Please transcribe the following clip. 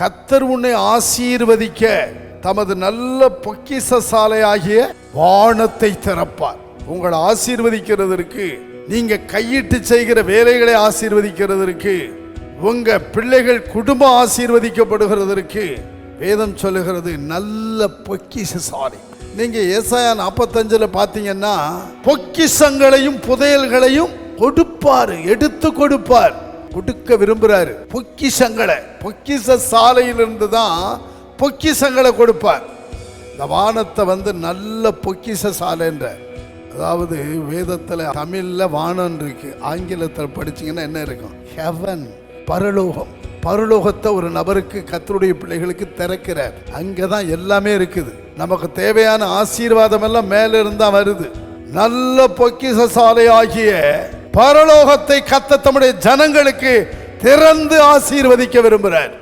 கத்தர் உன்னை ஆசீர்வதிக்க தமது நல்ல பொக்கிஷ சாலையாகிய வானத்தை திறப்பார். உங்களை ஆசீர்வதிக்கிறதற்கு நீங்க கையிட்டு செய்கிற வேலைகளை ஆசீர்வதிக்கிறதற்கு உங்க பிள்ளைகள் குடும்பம் ஆசீர்வதிக்கப்படுகிறதற்கு வேதம் சொல்லுகிறது நல்ல பொக்கிஷ சாலை நீங்க ஏசாயா நாற்பத்தஞ்சில் பார்த்தீங்கன்னா பொக்கிஷங்களையும் புதையல்களையும் கொடுப்பார் எடுத்து கொடுப்பார். கொடுக்க விரும்புறாரு. பொக்கிஷங்களை பொக்கிஷ சாலையிலிருந்து தான் பொக்கிஷங்களை கொடுப்பார். இந்த வானத்தை வந்து நல்ல பொக்கிஷ சாலைன்ற அதாவது வேதத்தில் தமிழில் வானம் இருக்கு. ஆங்கிலத்தில் படிச்சிங்கன்னா என்ன இருக்கும்? ஹெவன் பரலோகம். பரலோகத்தை ஒரு நபருக்கு கத்தருடைய பிள்ளைகளுக்கு திறக்கிறார். அங்கே தான் எல்லாமே இருக்குது. நமக்கு தேவையான ஆசீர்வாதம் எல்லாம் மேலே இருந்தால் வருது. நல்ல பொக்கிஷ சாலை ஆகிய பரலோகத்தை கத்த தம்முடைய ஜனங்களுக்கு திறந்து ஆசீர்வதிக்க விரும்புகிறார்.